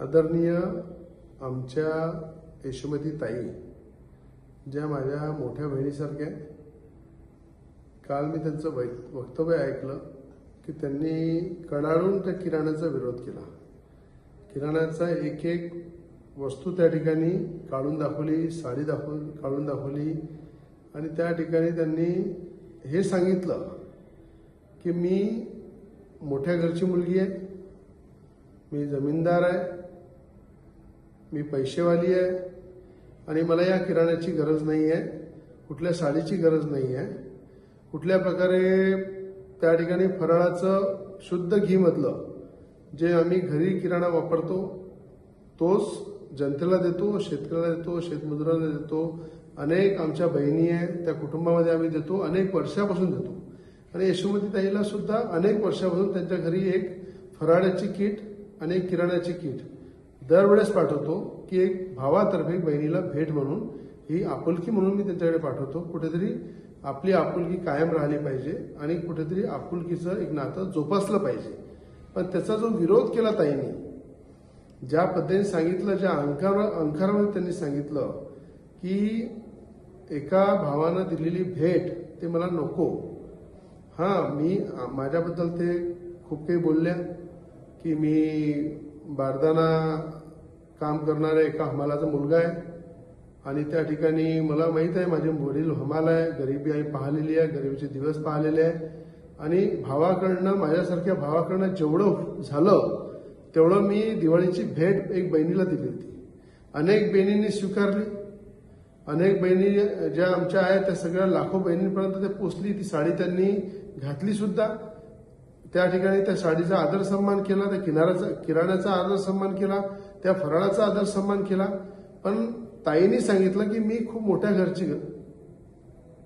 आदरणीय आमच्या यशोमती ताई ज्या माझ्या मोठ्या बहिणीसारख्या काल मी त्यांचं वै- वक्तव्य ऐकलं की त्यांनी कडाडून त्या किराण्याचा विरोध केला. किराण्याचा एक एक वस्तू त्या ठिकाणी काढून दाखवली साडी दाखव काढून दाखवली आणि त्या ठिकाणी त्यांनी हे सांगितलं की मी मोठ्या घरची मुलगी आहे मी जमीनदार आहे मी पैसेवाली आहे आणि मला या किराण्याची गरज नाही आहे कुठल्या साडीची गरज नाही आहे कुठल्या प्रकारे त्या ठिकाणी फराळाचं शुद्ध घी मधलं जे आम्ही घरी किराणा वापरतो तोच जनतेला देतो शेतकऱ्याला देतो शेतमजुराला देतो. अनेक आमच्या बहिणी आहे त्या कुटुंबामध्ये आम्ही देतो अनेक वर्षापासून देतो. आणि यशोमती ताईला सुद्धा अनेक वर्षापासून त्यांच्या घरी एक फराळाची किट आणि एक किराण्याची किट दरवेळेस पाठवतो की एक भावातर्फे बहिणीला भेट म्हणून ही आपुलकी म्हणून मी त्यांच्याकडे पाठवतो. कुठेतरी आपली आपुलकी कायम राहिली पाहिजे आणि कुठेतरी आपुलकीचं एक नातं जोपासलं पाहिजे. पण त्याचा जो विरोध केला ताईंनी ज्या पद्धतीने सांगितलं ज्या अंकार अंकारामध्ये त्यांनी सांगितलं की एका भावानं दिलेली भेट ते मला नको. हां मी माझ्याबद्दल ते खूप काही बोलल्या की मी बारदाना काम करणाऱ्या एका हमालाचा मुलगा आहे. आणि त्या ठिकाणी मला माहीत आहे माझे वडील हमाल आहे गरिबी आई पाहिलेली आहे गरिबीचे दिवस पाहिलेले आहे. आणि भावाकडनं माझ्यासारख्या भावाकडनं जेवढं झालं तेवढं मी दिवाळीची भेट एक बहिणीला दिली होती. अनेक बहिणींनी स्वीकारली. अनेक बहिणी ज्या आमच्या आहेत त्या सगळ्या लाखो बहिणींपर्यंत ते पोचली. ती साडी त्यांनी घातली सुद्धा. त्या ठिकाणी त्या साडीचा आदर सन्मान केला त्या किनाऱ्याचा किराण्याचा आदर सन्मान केला त्या फराळाचा आदर सन्मान केला. पण ताईंनी सांगितलं की मी खूप मोठ्या घरची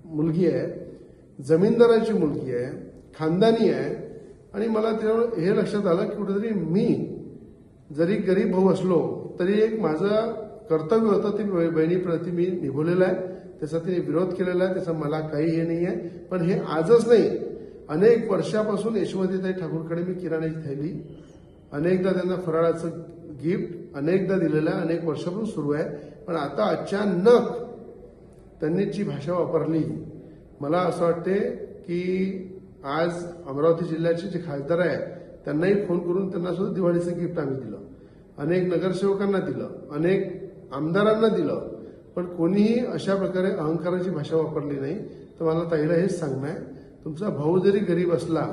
मुलगी आहे जमीनदाराची मुलगी आहे खानदानी आहे. आणि मला त्यामुळे हे लक्षात आलं की कुठेतरी मी जरी गरीब भाऊ असलो तरी एक माझं कर्तव्य होतं ते बहिणीप्रती मी निभवलेलं आहे. त्याचा तिने विरोध केलेला आहे त्याचा मला काही हे नाही आहे. पण हे आजच नाही. अनेक वर्षापासून यशवंतीताई ठाकूरकडे मी किराण्याची थैली अनेकदा त्यांना फराळाचं गिफ्ट अनेकदा दिलेलं आहे अनेक वर्षापासून सुरू आहे. पण आता अचानक त्यांनी जी भाषा वापरली मला असं वाटते की आज अमरावती जिल्ह्याचे जे खासदार आहेत त्यांनाही फोन करून त्यांना सुद्धा दिवाळीचं गिफ्ट आम्ही दिलं. अनेक नगरसेवकांना दिलं अनेक आमदारांना दिलं. पण कोणीही अशा प्रकारे अहंकाराची भाषा वापरली नाही. तर मला ताईला हेच सांगणं आहे तुमचा भाऊ जरी गरीब असला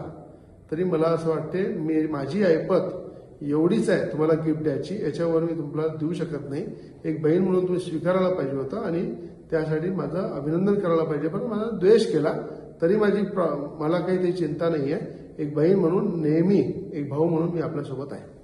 तरी मला असं वाटते मी माझी ऐपत एवढीच आहे तुम्हाला गिफ्ट द्यायची. याच्यावर मी तुम्हाला देऊ शकत नाही. एक बहीण म्हणून तुम्ही स्वीकारायला पाहिजे होतं आणि त्यासाठी माझं अभिनंदन करायला पाहिजे. पण माझा द्वेष केला तरी माझी मला काही त्याची चिंता नाही आहे एक बहीण म्हणून नेहमी एक भाऊ म्हणून मी आपल्यासोबत आहे.